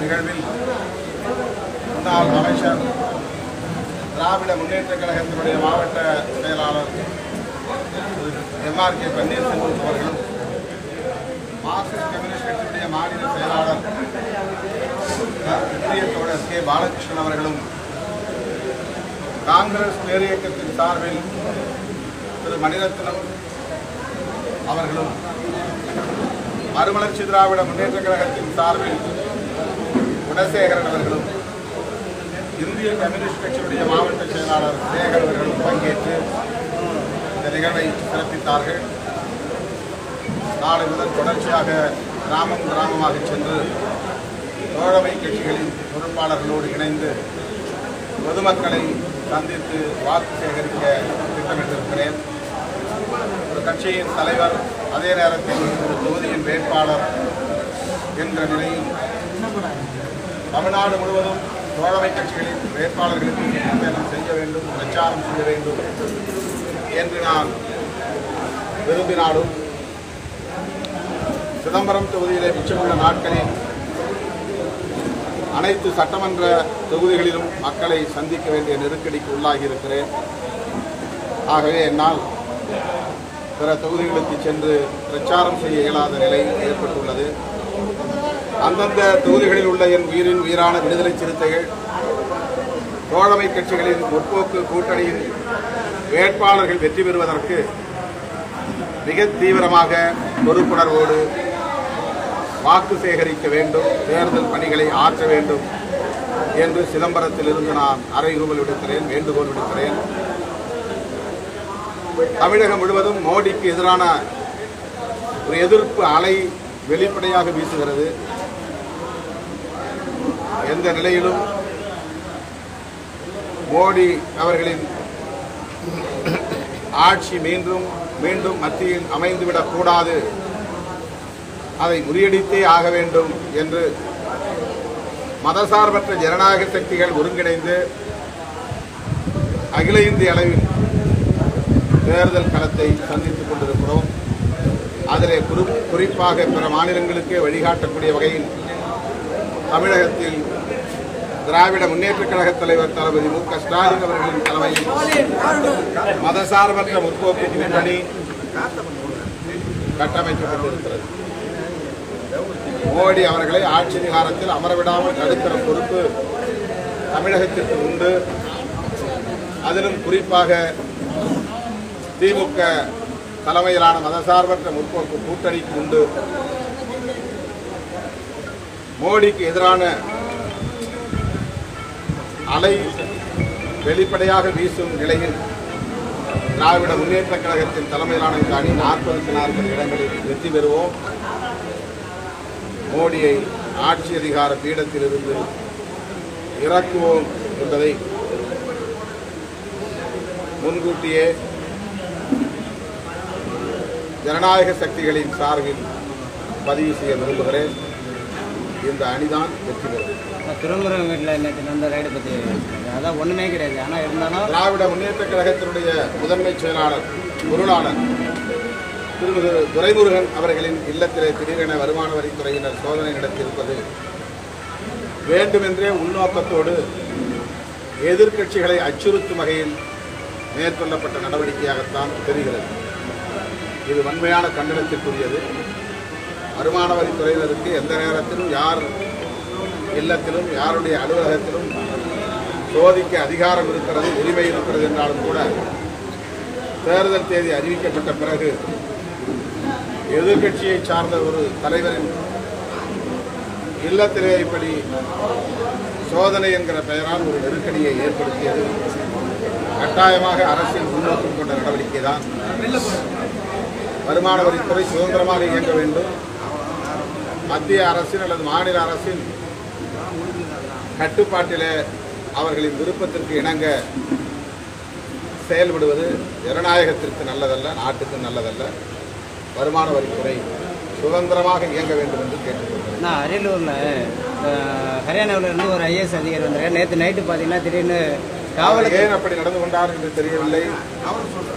நிகழ்வில் முன்னாள் அமைச்சர் திராவிட முன்னேற்ற கழகத்தினுடைய மாவட்ட செயலாளர் எம்ஆர் கே பன்னீர்செல்வம் அவர்களும் மார்க்சிஸ்ட் கம்யூனிஸ்ட் கட்சியுடைய மாநில செயலாளர் இந்திய தோழர் கே. பாலகிருஷ்ணன் அவர்களும் காங்கிரஸ் பேரியக்கத்தின் சார்பில் திரு. மணிரத்னம் அவர்களும் மறுமலர்ச்சி திராவிட முன்னேற்ற கழகத்தின் சார்பில் குணசேகரன் அவர்களும் இந்திய கம்யூனிஸ்ட் கட்சியுடைய மாவட்ட செயலாளர் சேகர் அவர்களும் பங்கேற்று இந்த நிகழ்வை சிறப்பித்தார்கள். நாளை முதல் தொடர்ச்சியாக கிராமம் கிராமமாக சென்று தோழமை கட்சிகளின் பொறுப்பாளர்களோடு இணைந்து பொதுமக்களை சந்தித்து வாக்கு சேகரிக்க திட்டமிட்டிருக்கிறேன். ஒரு கட்சியின் தலைவர் அதே நேரத்தில் ஒரு தொகுதியின் வேட்பாளர் என்ற நிலையில் தமிழ்நாடு முழுவதும் தோழமை கட்சிகளின் வேட்பாளர்களுக்கு சுற்றுப்பயணம் செய்ய வேண்டும் பிரச்சாரம் செய்ய வேண்டும் என்று நான் விரும்பினாலும் சிதம்பரம் தொகுதியிலே மிச்சமுள்ள நாட்களில் அனைத்து சட்டமன்ற தொகுதிகளிலும் மக்களை சந்திக்க வேண்டிய நெருக்கடிக்கு உள்ளாகி இருக்கிறேன். ஆகவே என்னால் பிற தொகுதிகளுக்கு சென்று பிரச்சாரம் செய்ய இயலாத நிலை ஏற்பட்டுள்ளது. அந்தந்த தொகுதிகளில் உள்ள என் உயிரின் உயிரான விடுதலை சிறுத்தைகள் தோழமை கட்சிகளின் முற்போக்கு கூட்டணியின் வேட்பாளர்கள் வெற்றி பெறுவதற்கு மிக தீவிரமாக பொறுப்புணர்வோடு வாக்கு சேகரிக்க வேண்டும் தேர்தல் பணிகளை ஆற்ற வேண்டும் என்று சிதம்பரத்திலிருந்து நான் அறைகூவல் விடுக்கிறேன் வேண்டுகோள் விடுக்கிறேன். தமிழகம் முழுவதும் மோடிக்கு எதிரான ஒரு எதிர்ப்பு அலை வெளிப்படையாக வீசுகிறது. எந்த நிலையிலும் மோடி அவர்களின் ஆட்சி மீண்டும் மீண்டும் மத்தியில் அமைந்துவிடக் கூடாது. அதை முறியடித்தே ஆக வேண்டும் என்று மதசார்பற்ற ஜனநாயக சக்திகள் ஒருங்கிணைந்து அகில இந்திய அளவில் தேர்தல் களத்தை சந்தித்துக் கொண்டிருக்கிறோம். அதிலே குறிப்பாக பிற மாநிலங்களுக்கே வழிகாட்டக்கூடிய வகையில் தமிழகத்தில் திராவிட முன்னேற்ற கழக தலைவர் தளபதி மு க ஸ்டாலின் அவர்களின் தலைமையில் மதசார்பற்ற முற்போக்கு கூட்டணி கட்டமைக்கப்பட்டிருக்கிறது. மோடி அவர்களை ஆட்சி அதிகாரத்தில் அமரவிடாமல் தடுக்கிற பொறுப்பு தமிழகத்திற்கு உண்டு. அதிலும் குறிப்பாக திமுக தலைமையிலான மதசார்பற்ற முற்போக்கு கூட்டணிக்கு உண்டு. மோடிக்கு எதிரான அலை வெளிப்படையாக வீசும் நிலையில் திராவிட முன்னேற்ற கழகத்தின் தலைமையிலான இந்த அணி நாற்பதுக்கு நாற்பது இடங்களில் வெற்றி பெறுவோம். மோடியை ஆட்சி அதிகார பீடத்திலிருந்து இறக்குவோம் என்பதை முன்கூட்டியே ஜனநாயக சக்திகளின் சார்பில் பதிவு செய்ய விரும்புகிறேன். இந்த அணிதான் வெற்றி பெறும் திருமுருகன் வீட்டில் நேற்று நடந்த ரைடு பற்றி அதான் ஒன்றுமே கிடையாது. ஆனால் இருந்தாலும் திராவிட முன்னேற்ற கழகத்தினுடைய முதன்மை செயலாளர் பொருளாளர் திருமிகு துரைமுருகன் அவர்களின் இல்லத்திலே திடீரென வருமான வரித்துறையினர் சோதனை நடத்தியிருப்பது வேண்டுமென்றே உள்நோக்கத்தோடு எதிர்க்கட்சிகளை அச்சுறுத்தும் வகையில் மேற்கொள்ளப்பட்ட நடவடிக்கையாகத்தான் தெரிகிறது. இது வன்மையான கண்டனத்திற்குரியது. வருமான வரித்துறையினருக்கு எந்த நேரத்திலும் யார் இல்லத்திலும் யாருடைய அலுவலகத்திலும் சோதிக்க அதிகாரம் இருக்கிறது உரிமை இருக்கிறது என்றாலும் கூட தேர்தல் தேதி அறிவிக்கப்பட்ட பிறகு எதிர்கட்சியை சார்ந்த ஒரு தலைவரின் இல்லத்திலே இப்படி சோதனை என்கிற பெயரால் ஒரு நெருக்கடியை ஏற்படுத்தியது. கட்டாயமாக அரசின் முன்னோக்கம் கொண்ட நடவடிக்கை தான் வருமான வரித்துறை சுதந்திரமாக இயங்க வேண்டும். மத்திய அரசின் அல்லது மாநில அரசின் கட்டுப்பாட்டிலே அவர்களின் விருப்பத்திற்கு இணங்க செயல்படுவது ஜனநாயகத்திற்கு நல்லதல்ல நாட்டுக்கு நல்லதல்ல. வருமான வரித்துறை சுதந்திரமாக இயங்க வேண்டும் என்று கேட்டுக்கொள்கிறேன். நான் அரியலூரில் ஹரியானாவில் இருந்து ஒரு ஐஏஎஸ் அதிகாரி வந்தாங்க நேற்று நைட்டு பார்த்தீங்கன்னா திடீர்னு காவலுக்கு ஏன் அப்படி நடந்து கொண்டார் என்று தெரியவில்லை.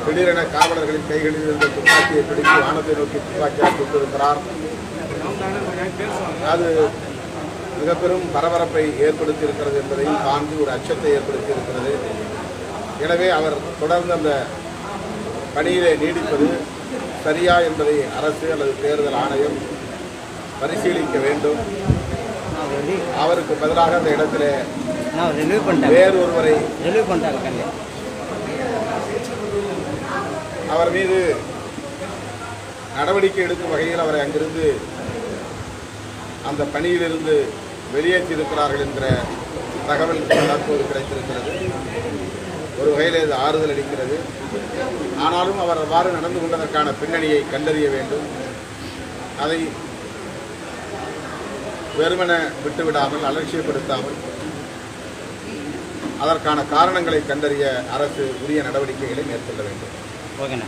திடீரென காவலர்களின் கைகளில் இருந்த துப்பாக்கியை பிடித்து வானத்தை நோக்கி துப்பாக்கியால் சுட்டிருக்கிறார் அது மிக பெரும் பரபரப்பை ஏற்படுத்தி இருக்கிறது என்பதையும் தாண்டி ஒரு அச்சத்தை ஏற்படுத்தி இருக்கிறது எனவே அவர் தொடர்ந்து அந்த பணியிலே நீடிப்பது சரியா என்பதை அரசு அல்லது தேர்தல் ஆணையம் பரிசீலிக்க வேண்டும். அவருக்கு பதிலாக அந்த இடத்திலே நான் வேறு ஒருவரை அவர் மீது நடவடிக்கை எடுக்கும் வகையில் அவரை அங்கிருந்து அந்த பணியிலிருந்து வெளியேற்றியிருக்கிறார்கள் என்ற தகவல் தற்போது கிடைத்திருக்கிறது. ஒரு வகையில் இது ஆறுதல் அளிக்கிறது. ஆனாலும் அவர் அவ்வாறு நடந்து கொண்டதற்கான பின்னணியை கண்டறிய வேண்டும். அதை வெறுமன விட்டுவிடாமல் அலட்சியப்படுத்தாமல் அதற்கான காரணங்களை கண்டறிய அரசு உரிய நடவடிக்கைகளை மேற்கொள்ள வேண்டும். ஓகேண்ணா.